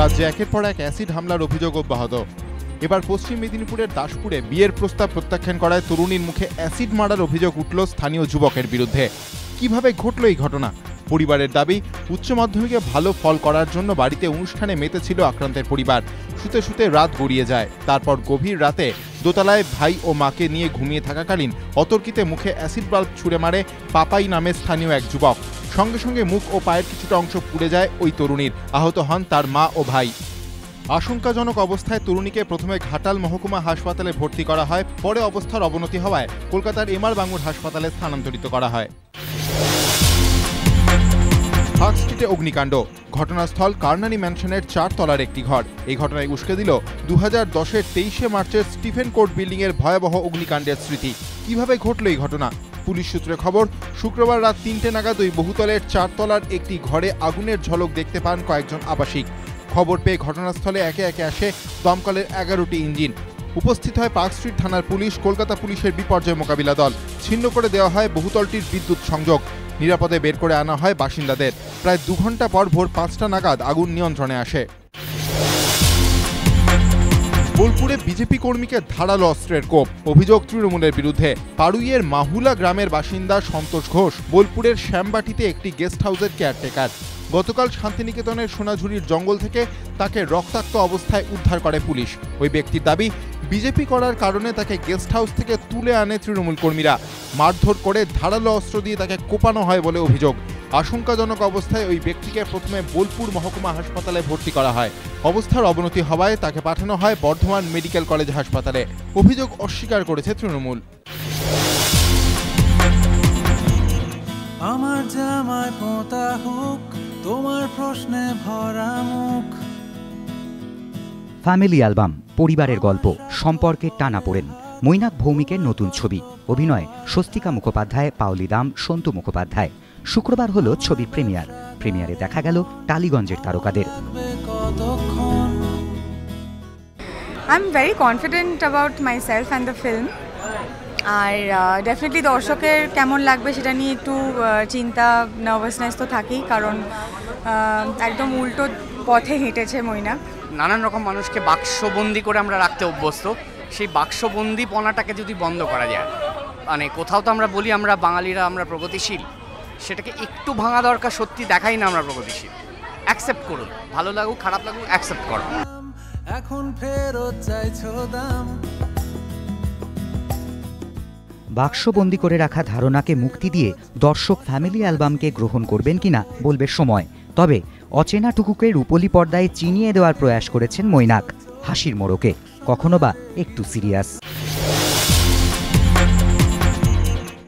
রাজ্যে একের পর এক অ্যাসিড হামলার অভিযোগ অব্যাহত। এবার পশ্চিম মেদিনীপুরের দাসপুরে বিয়ের প্রস্তাব প্রত্যাখ্যান করায় তরুণীর মুখে অ্যাসিড মারার অভিযোগ উঠল স্থানীয় যুবকের বিরুদ্ধে। কীভাবে ঘটল এই ঘটনা? পরিবারের দাবি, উচ্চ মাধ্যমিকে ভালো ফল করার জন্য বাড়িতে অনুষ্ঠানে মেতেছিল আক্রান্তের পরিবার। শুতে শুতে রাত গড়িয়ে যায়। তারপর গভীর রাতে দোতলায় ভাই ও মাকে নিয়ে ঘুমিয়ে থাকাকালীন অতর্কিতে মুখে অ্যাসিড বাল্ব ছুঁড়ে মারে পাপাই নামে স্থানীয় এক যুবক। সঙ্গে সঙ্গে মুখ ও পায়ের কিছুটা অংশ পুড়ে যায় ওই তরুণীর। আহত হন তার মা ও ভাই। আশঙ্কাজনক অবস্থায় তরুণীকে প্রথমে ঘাটাল মহকুমা হাসপাতালে ভর্তি করা হয়, পরে অবস্থার অবনতি হওয়ায় কলকাতার এমআর বাঙ্গুর হাসপাতালে স্থানান্তরিত করা হয়। পার্ক স্ট্রিটে অগ্নিকাণ্ড। ঘটনাস্থল কার্নানি ম্যানশনের চার তলার একটি ঘর। এই ঘটনায় উস্কে দিল দু হাজার দশের তেইশে মার্চের স্টিফেন কোর্ট বিল্ডিংয়ের ভয়াবহ অগ্নিকাণ্ডের স্মৃতি। কীভাবে ঘটল এই ঘটনা? পুলিশ সূত্রে খবর, শুক্রবার রাত তিনটে নাগাদ ওই বহুতলের চারতলার একটি ঘরে আগুনের ঝলক দেখতে পান কয়েকজন আবাসিক। খবর পেয়ে ঘটনাস্থলে একে একে আসে দমকলের এগারোটি ইঞ্জিন। উপস্থিত হয় পার্ক স্ট্রিট থানার পুলিশ, কলকাতা পুলিশের বিপর্যয় মোকাবিলা দল। ছিন্ন করে দেওয়া হয় বহুতলটির বিদ্যুৎ সংযোগ। নিরাপদে বের করে আনা হয় বাসিন্দাদের। প্রায় দু ঘণ্টা পর ভোর পাঁচটা নাগাদ আগুন নিয়ন্ত্রণে আসে। বোলপুরে বিজেপি কর্মীকে ধারালো অস্ত্রের কোপ, অভিযোগ তৃণমূলের বিরুদ্ধে। পাড়ুইয়ের মাহুলা গ্রামের বাসিন্দা সন্তোষ ঘোষ বোলপুরের শ্যামবাটিতে একটি গেস্ট হাউসের কেয়ারটেকার। গতকাল শান্তিনিকেতনের সোনাঝুরির জঙ্গল থেকে তাকে রক্তাক্ত অবস্থায় উদ্ধার করে পুলিশ। ওই ব্যক্তির দাবি, বিজেপি করার কারণে তাকে গেস্ট হাউস থেকে তুলে আনে তৃণমূল কর্মীরা। মারধর করে ধারালো অস্ত্র দিয়ে তাকে কোপানো হয় বলে অভিযোগ। আশঙ্কাজনক অবস্থায় ওই ব্যক্তিকে প্রথমে বোলপুর মহকুমা হাসপাতালে ভর্তি করা হয়। অবস্থার অবনতি হওয়ায় তাকে পাঠানো হয় বর্ধমান মেডিকেল কলেজ হাসপাতালে। অভিযোগ অস্বীকার করেছে তৃণমূল। আমার জামায় পোতা প্রশ্নে ভরা মুখ। ফ্যামিলি অ্যালবাম পরিবারের গল্প সম্পর্কে টানা পড়েন মৈনাক ভৌমিকের নতুন ছবি। অভিনয় স্বস্তিকা মুখোপাধ্যায় পাওলি দাম সন্তু মুখোপাধ্যায়। শুক্রবার হলো ছবি প্রিমিয়ার। প্রিমিয়ারে দেখা গেল টালিগঞ্জের তারকাদের। থাকবে কতক্ষণ? I'm very confident about self and the film. আর ডেফিনেটলি দর্শকের কেমন লাগবে সেটা নিয়ে একটু চিন্তা নার্ভাসনেস তো থাকেই কারণ একদম উল্টো পথে হেঁটেছে মইনা নানান রকম মানুষকে বাক্সবন্দি করে আমরা রাখতে অভ্যস্ত। সেই বাক্সবন্দি পনাটাকে যদি বন্ধ করা যায় মানে কোথাও তো আমরা বলি আমরা বাঙালিরা আমরা প্রগতিশীল সেটাকে একটু ভাঙা দরকার সত্যি দেখাই না আমরা প্রগতিশীল। অ্যাকসেপ্ট করুন ভালো লাগুক খারাপ লাগুক অ্যাকসেপ্ট করো। এখন ফেরত চাইছো দাম বাক্সবন্দি করে রাখা ধারণাকে মুক্তি দিয়ে দর্শক ফ্যামিলি অ্যালবামকে গ্রহণ করবেন কিনা বলবে সময়। তবে অচেনা টুকুকে রূপলি পর্দায় চিনিয়ে দেওয়ার প্রয়াস করেছেন মৈনাক, হাসির মোড়কে, কখনো বা একটু সিরিয়াস।